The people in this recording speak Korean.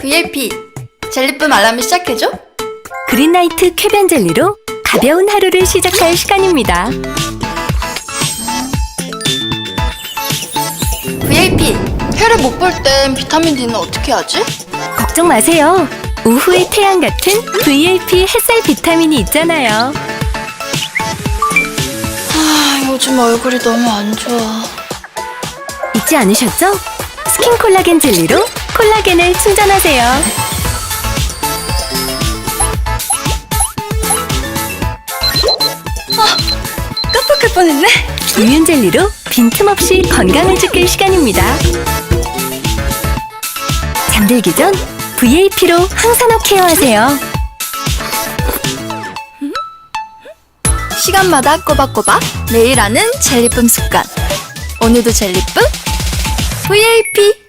VIP 젤리쁨 알람을 시작해줘. 그린라이트 쾌변 젤리로 가벼운 하루를 시작할 시간입니다. VIP 혈을 못볼 땐 비타민 D는 어떻게 하지? 걱정 마세요. 오후의 태양 같은 VAP 햇살 비타민이 있잖아요. 아 요즘 얼굴이 너무 안 좋아. 잊지 않으셨죠? 스킨 콜라겐 젤리로 콜라겐을 충전하세요. 깜빡할 뻔했네. 이윤 젤리로 빈틈없이 건강을 지킬 시간입니다. 잠들기 전 VAP로 항산화 케어하세요. 시간마다 꼬박꼬박 매일 하는 젤리쁨 습관. 오늘도 젤리쁨 VIP